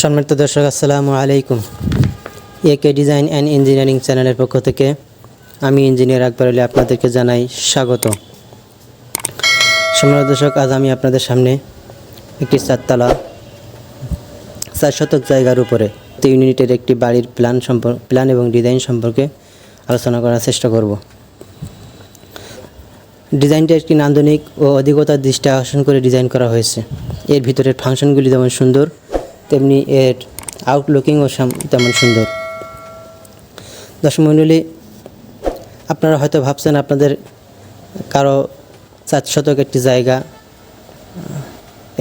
সম্মানিত দর্শক, আসসালামু আলাইকুম। একে ডিজাইন অ্যান্ড ইঞ্জিনিয়ারিং চ্যানেলের পক্ষ থেকে আমি ইঞ্জিনিয়ার আকবর আলী আপনাদেরকে জানাই স্বাগত। সম্মানিত দর্শক, আজ আমি আপনাদের সামনে একটি চারতলা, চার শতক জায়গার উপরে ইউনিটের একটি বাড়ির প্ল্যান সম্পর্ক প্ল্যান এবং ডিজাইন সম্পর্কে আলোচনা করার চেষ্টা করব। ডিজাইনটা একটি নান্দনিক ও অধিকতার দৃষ্টি আকর্ষণ করে ডিজাইন করা হয়েছে। এর ভিতরের ফাংশনগুলি যেমন সুন্দর তেমনি এর আউটলুকিংও তেমন সুন্দর। দর্শক মণ্ডলী, আপনারা হয়তো ভাবছেন আপনাদের কারও চার শতক একটি জায়গা,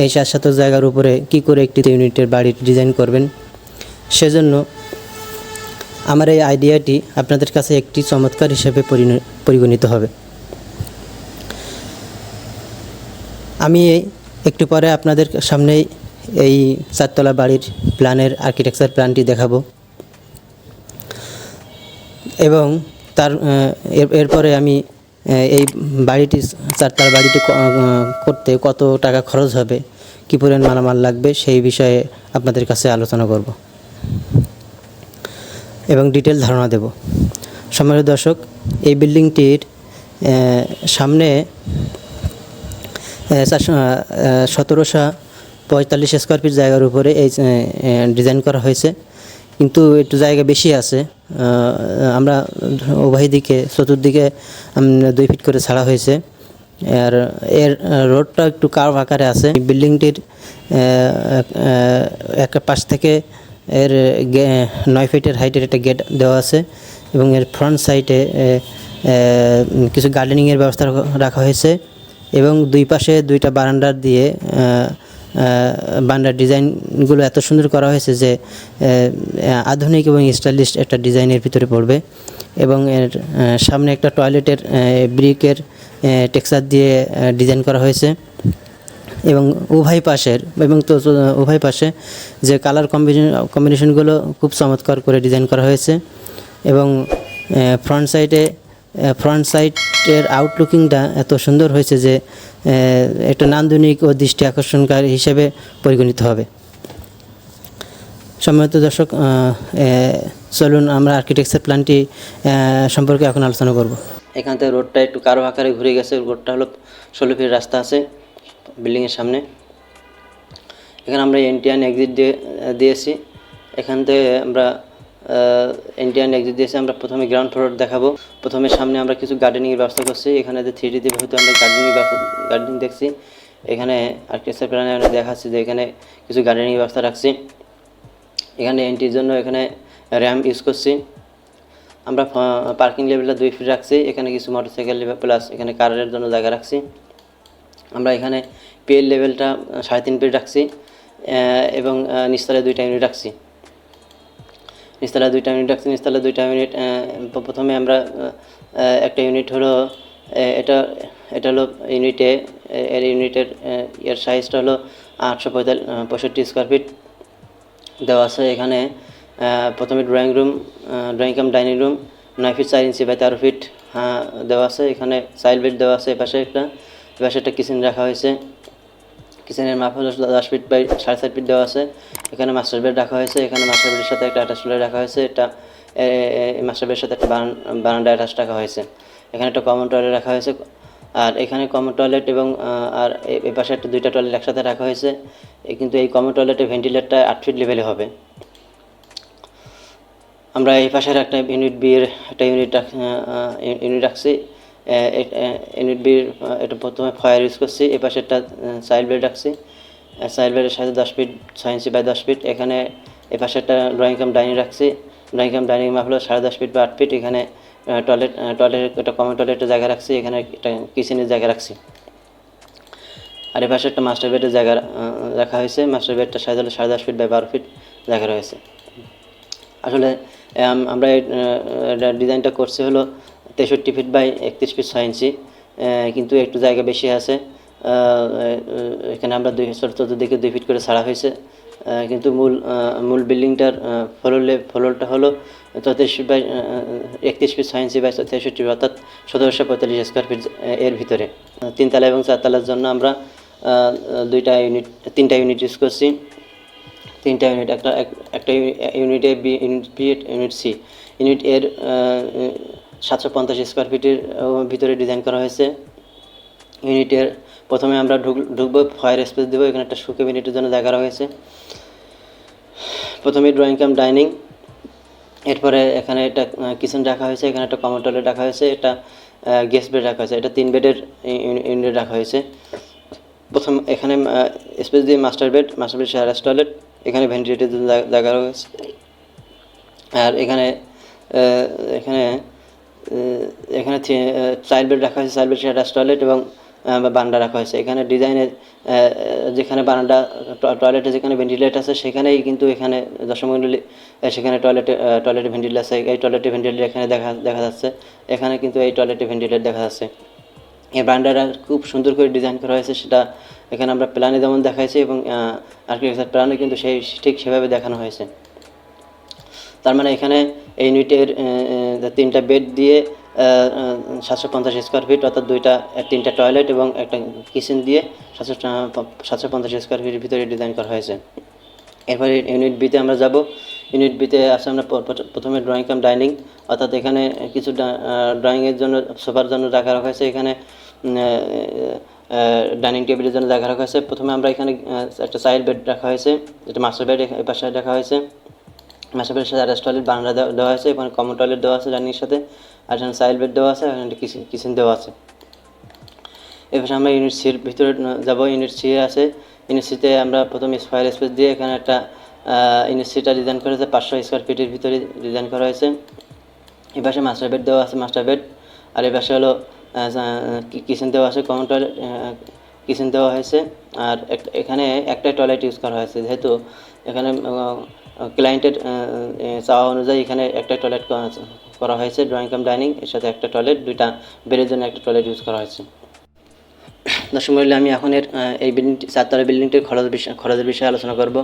এই চার শতক জায়গার উপরে কি করে একটি ইউনিটের বাড়ির ডিজাইন করবেন? সেজন্য আমার এই আইডিয়াটি আপনাদের কাছে একটি চমৎকার হিসেবে পরিগণিত হবে। আমি একটু পরে আপনাদের সামনেই এই চারতলা বাড়ির প্ল্যানের আর্কিটেকচার প্ল্যানটি দেখাবো। এবং তার এরপরে আমি এই বাড়িটি, চারতলা বাড়িটি করতে কত টাকা খরচ হবে, কী পরিমাণ মালামাল লাগবে, সেই বিষয়ে আপনাদের কাছে আলোচনা করব। এবং ডিটেল ধারণা দেব। সম্মানিত দর্শক, এই বিল্ডিংটির সামনে সতেরোশো পঁয়তাল্লিশ স্কোয়ার ফিট জায়গার উপরে এই ডিজাইন করা হয়েছে। কিন্তু একটু জায়গা বেশি আছে। আমরা উভয় দিকে, চতুর্দিকে দুই ফিট করে ছাড়া হয়েছে। আর এর রোডটা একটু কার্ভ আকারে আছে। বিল্ডিংটির এক পাশ থেকে এর নয় ফিটের হাইটের একটা গেট দেওয়া আছে। এবং এর ফ্রন্ট সাইডে কিছু গার্ডেনিংয়ের ব্যবস্থা রাখা হয়েছে। এবং দুই পাশে দুইটা বারান্দার দিয়ে আহ, ডিজাইনগুলো এত সুন্দর করা হয়েছে যে আধুনিক এবং স্টাইলিশ একটা ডিজাইনের ভিতরে পড়বে এবং এর সামনে একটা টয়লেটের ব্রিকের টেক্সচার দিয়ে ডিজাইন করা হয়েছে এবং উভয় পাশের এবং তো উভয় পাশে যে কালার কম্বিনেশন কম্বিনেশনগুলো খুব চমৎকার করে ডিজাইন করা হয়েছে এবং ফ্রন্ট সাইডে ফ্রন্ট সাইডের আউটলুকিংটা এত সুন্দর হয়েছে যে একটা নান্দনিক ও দৃষ্টি আকর্ষণকারী হিসেবে পরিগণিত হবে। সম্মানিত দর্শক চলুন আমরা আর্কিটেকচার প্ল্যানটি সম্পর্কে এখন আলোচনা করব। এখান থেকে রোডটা একটু কারও আকারে ঘুরে গেছে রোডটা হলো ষোলো ফিট রাস্তা আছে বিল্ডিংয়ের সামনে। এখানে আমরা এনটিআন এক্সিট দিয়ে দিয়েছি। এখান থেকে আমরা এনটিআন এক্সিট দিয়েছে, আমরা প্রথমে গ্রাউন্ড ফ্লোর দেখাবো। প্রথমে সামনে আমরা কিছু গার্ডেনিংয়ের ব্যবস্থা করছি, এখানে যে থ্রি ডিতে হয়তো আমরা গার্ডেনিং গার্ডেনিং দেখছি। এখানে আর্কিটেকচার প্ল্যানে আমরা দেখাচ্ছি যে এখানে কিছু গার্ডেনিং ব্যবস্থা রাখছি। এখানে এন্ট্রির জন্য এখানে র্যাম ইউজ করছি। আমরা পার্কিং লেভেলটা দুই ফিট রাখছি, এখানে কিছু মোটরসাইকেল প্লাস এখানে কারের জন্য জায়গা রাখছি। আমরা এখানে পিএল লেভেলটা সাড়ে তিন ফিট রাখছি এবং নিচতলায় দুইটা ইউনিট রাখছি। নিচতলায় দুইটা ইউনিট রাখছি নিচতলায় দুইটা ইউনিট প্রথমে আমরা একটা ইউনিট হলো এটা এটা হলো ইউনিটে এর ইউনিটের এর সাইজটা হলো আটশো পঁয়ষট্টি স্কোয়ার ফিট দেওয়া আছে এখানে প্রথমে drawing room drawing cum dining room নয় ফিট চার ইঞ্চি বাই তেরো ফিট হ্যাঁ, দেওয়া আছে এখানে সাইড বেড দেওয়া আছে এপাশে একটা এপাশে একটা কিচেন রাখা হয়েছে। কিচেনের মাপ হলো দশ ফিট বাই সাড়ে সাত ফিট দেওয়া আছে। এখানে মাস্টার বেড রাখা হয়েছে। এখানে মাস্টার বেডের সাথে একটা অ্যাটাচ রাখা হয়েছে। এটা মাস্টার বেডের সাথে একটা বারান- বারান্দা অ্যাটাচ রাখা হয়েছে। এখানে একটা কমন টয়লেট রাখা হয়েছে। আর এখানে কমন টয়লেট এবং আর এ পাশে একটা দুইটা টয়লেট একসাথে রাখা হয়েছে। কিন্তু এই কমন টয়লেটের ভেন্টিলেটটা আট ফিট লেভেলে হবে। আমরা এই পাশের একটা ইউনিট বিয়ের একটা ইউনিট ইউনিট রাখছি। ইউনিট বির এটা প্রথমে ফায়ার ইউজ করছি পাশে একটা চাইল্ড বেড রাখছি। চাইল্ড বেডের সাথে দশ ফিট ছয় ইঞ্চি বাই দশ ফিট এখানে পাশে একটা ড্রয়িং কাম ডাইনিং রাখছি। ড্রয়িং কাম ডাইনিং মাপ সাড়ে দশ ফিট বা আট ফিট এখানে টয়লেট টয়লেট একটা কমন টয়লেটের জায়গা রাখছি এখানে একটা কিচেনের জায়গা রাখছি। আর এ পাশে একটা মাস্টার বেডের জায়গা রাখা হয়েছে মাস্টার বেডটা সাইজ হলো সাড়ে দশ ফিট বাই বারো ফিট জায়গা রয়েছে। আসলে আমরা এই, ডিজাইনটা করছি হলো তেষট্টি ফিট বাই একত্রিশ ফিট ছয় ইঞ্চি কিন্তু একটু জায়গা বেশি আছে। এখানে আমরা দুই চতুর্দিকে দুই ফিট করে ছাড়া হয়েছে। কিন্তু মূল মূল বিল্ডিংটার ফ্লোর ফ্লোরটা হলো চৌত্রিশ ফিট বাই একত্রিশ ফিট ছয় ইঞ্চি বাই তেষট্টি অর্থাৎ সতেরোশো পঁয়তাল্লিশ স্কোয়ার ফিট এর ভিতরে। তিনতলা এবং চারতলার জন্য আমরা দুইটা ইউনিট তিনটা ইউনিট ইউজ করছি। তিনটা ইউনিট একটা একটা unit A B unit B unit C unit এর সাতশো পঞ্চাশ স্কোয়ার ফিটের ভিতরে ডিজাইন করা হয়েছে। ইউনিটের প্রথমে আমরা ঢুক, ঢুকবো ফায়ার স্পেস দেবো, এখানে একটা শু ক্যাবিনেটের জন্য জায়গা রাখা হয়েছে। প্রথমে ড্রয়িং ক্যাম্প ডাইনিং এরপরে এখানে একটা কিচেন রাখা হয়েছে, এখানে একটা কমন টয়লেট রাখা হয়েছে, এটা গেস্ট বেড রাখা হয়েছে, এটা তিন বেডের ইউনিট রাখা হয়েছে। প্রথম, এখানে স্পেস দিয়ে master bed master bed share toilet এখানে ভেন্টিলেটের জায়গা রয়েছে আর এখানে এখানে এখানে চাইল্ড বেড রাখা হয়েছে চাইল্ড বেড শেয়ার টয়লেট এবং বারান্দা রাখা হয়েছে। এখানে ডিজাইনের যেখানে বারান্দা টয়লেটে যেখানে ভেন্টিলেট আছে, সেখানেই কিন্তু এখানে দশমণ্ডলী সেখানে টয়লেটে টয়লেটে ভেন্টিলেট আছে। এই টয়লেটে ভেন্টিলেট এখানে দেখা দেখা যাচ্ছে। এখানে কিন্তু এই টয়লেটে ভেন্টিলেট দেখা যাচ্ছে। এই বারান্দাটা খুব সুন্দর করে ডিজাইন করা হয়েছে, সেটা এখানে আমরা প্ল্যানে যেমন দেখাইছি এবং আর্কিটেকচার প্ল্যানে কিন্তু সেই ঠিক সেভাবে দেখানো হয়েছে। তার মানে এখানে এই ইউনিটের তিনটা বেড দিয়ে সাতশো পঞ্চাশ স্কোয়ার ফিট অর্থাৎ দুইটা তিনটা টয়লেট এবং একটা কিচেন দিয়ে সাতশো সাতশো পঞ্চাশ স্কোয়ার ফিটের ভিতরে ডিজাইন করা হয়েছে। এরপরে ইউনিট বিতে আমরা যাব। ইউনিট বিতে আছে আমরা প্রথমে ড্রয়িং কাম ডাইনিং অর্থাৎ এখানে কিছু ড্রয়িংয়ের জন্য, সোফার জন্য রাখা রাখা হয়েছে। এখানে ডাইনিং টেবিলের জন্য জায়গা রাখা হয়েছে। প্রথমে আমরা এখানে একটা সাইড বেড রাখা হয়েছে। একটা মাস্টার বেড এই পাশে রাখা হয়েছে। বেডের সাথে অ্যাটাচ টয়লেট বারান্দা দেওয়া- হয়েছে, এখানে কমন টয়লেট দেওয়া আছে রানির সাথে, আর এখানে সাইড বেড দেওয়া আছে, আর এখানে কিচেন কিচেন দেওয়া আছে। এবার আমরা ইউনিট সির ভিতরে যাব ইউনিট সি আছে। ইউনিট সিতে আমরা প্রথমে ফায়ার স্পেস দিয়ে এখানে একটা ইউনিট সিটা ডিজাইন করা হয়েছে, পাঁচশো স্কোয়ার ফিটের ভিতরে ডিজাইন করা হয়েছে। এই পাশে মাস্টার বেড দেওয়া আছে মাস্টার বেড আর এই পাশে হলো কিচেন দেওয়া আছে কমন টয়লেট কিচেন দেওয়া হয়েছে। আর এখানে একটাই টয়লেট ইউজ করা হয়েছে। যেহেতু এখানে ক্লায়েন্টের চাওয়া অনুযায়ী এখানে একটা টয়লেট করা হয়েছে ড্রয়িং কাম ডাইনিং এর সাথে একটা টয়লেট দুইটা বেডের জন্য একটা টয়লেট ইউজ করা হয়েছে। দর্শক মূল্যে আমি এখন এর এই বিল্ডিংটি চারতলা বিল্ডিংটির খরচ বিষয়, খরচের বিষয়ে আলোচনা করব।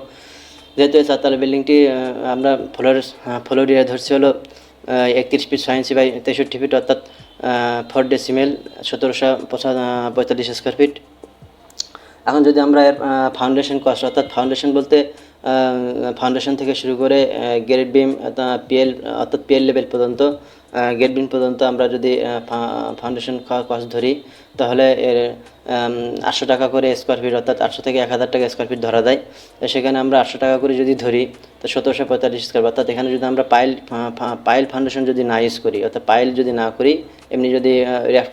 যেহেতু এই চারতলা বিল্ডিংটি আমরা ফ্লোর ফ্লোর এরিয়া ধরছি হলো একত্রিশ ফিট সায়েন্সি বাই তেষট্টি ফিট অর্থাৎ ফোর ডেসিমেল সতেরোশো পঁয়তাল্লিশ স্কোয়ার ফিট এখন যদি আমরা ফাউন্ডেশন কস্ট অর্থাৎ ফাউন্ডেশন বলতে ফাউন্ডেশন থেকে শুরু করে গ্রেড বিম পিএল অর্থাৎ পিএল লেভেল পর্যন্ত গ্রেড বিম পর্যন্ত আমরা যদি ফাউন্ডেশন কস্ট ধরি, তাহলে এর আটশো টাকা করে স্কোয়ার ফিট অর্থাৎ আটশো থেকে এক হাজার টাকা স্কোয়ার ফিট ধরা তো সেখানে আমরা আটশো টাকা করে যদি ধরি, তো সতেরোশো পঁয়তাল্লিশ স্কোয়ার অর্থাৎ এখানে যদি আমরা পাইল পাইল ফাউন্ডেশন যদি না ইউজ করি, অর্থাৎ পাইল যদি না করি, এমনি যদি র্যাফ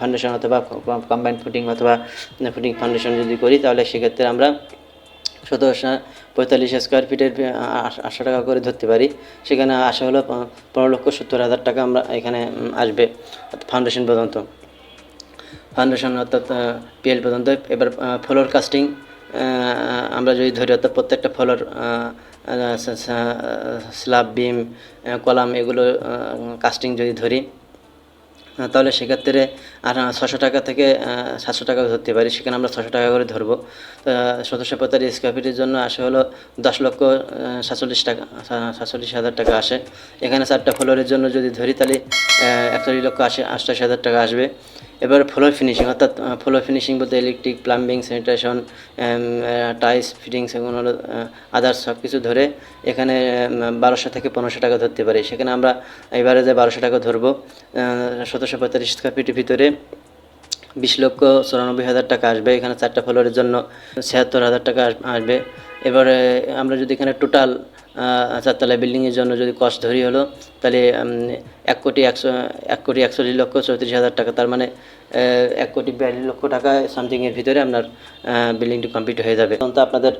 ফাউন্ডেশন অথবা কম্বাইন্ড ফুটিং অথবা ফুটিং ফাউন্ডেশন যদি করি, তাহলে সেক্ষেত্রে আমরা সতেরোশো পঁয়তাল্লিশ স্কোয়ার ফিটের আটশো টাকা করে ধরতে পারি। সেখানে আসা হলো পনেরো লক্ষ সত্তর হাজার টাকা আমরা এখানে আসবে ফাউন্ডেশন পর্যন্ত। ফাউন্ডেশন অর্থাৎ পিএল পর্যন্ত। এবার ফ্লোর কাস্টিং আমরা যদি ধরি, অর্থাৎ প্রত্যেকটা ফ্লোর স্ল্যাব, বিম কলাম, এগুলো কাস্টিং যদি ধরি তাহলে সেক্ষেত্রে আর ছশো টাকা থেকে সাতশো টাকা ধরতে পারি। সেখানে আমরা ছশো টাকা করে ধরবো। সতেরোশো পঁয়তাল্লিশ স্কোয়ার ফিটের জন্য আসে হলো দশ লক্ষ সাতচল্লিশ টাকা সাতচল্লিশ হাজার টাকা আসে। এখানে চারটা ফ্লোরের জন্য যদি ধরি তাহলে একচল্লিশ লক্ষ আসে আটচল্লিশ হাজার টাকা আসবে। এবার ফ্লোর ফিনিশিং অর্থাৎ ফ্লোর ফিনিশিং বলতে electric plumbing sanitation tiles fittings এগুলো আদার্স সব কিছু ধরে এখানে বারোশো থেকে পনেরোশো টাকা ধরতে পারি। সেখানে আমরা এবারে যে বারোশো টাকা ধরবো সতেরোশো পঁয়তাল্লিশ স্কোয়ার ফিটের ভিতরে বিশ লক্ষ চুরানব্বই হাজার টাকা আসবে। এখানে চারটা ফ্লোরের জন্য ছিয়াত্তর হাজার টাকা আসবে। এবারে আমরা যদি এখানে টোটাল চারতলা বিল্ডিংয়ের জন্য যদি কস্ট ধরি হলো, তাহলে এক কোটি একশো, এক কোটি একচল্লিশ লক্ষ চৌত্রিশ হাজার টাকা। তার মানে এক কোটি বিয়াল্লিশ লক্ষ টাকা সামথিংয়ের ভিতরে আপনার বিল্ডিংটি কমপ্লিট হয়ে যাবে। তখন তো আপনাদের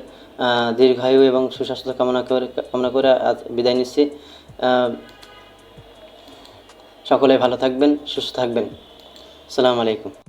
দীর্ঘায়ু এবং সুস্বাস্থ্য কামনা করে কামনা করে আজ বিদায় নিচ্ছি। সকলে ভালো থাকবেন, সুস্থ থাকবেন। আসসালামু আলাইকুম।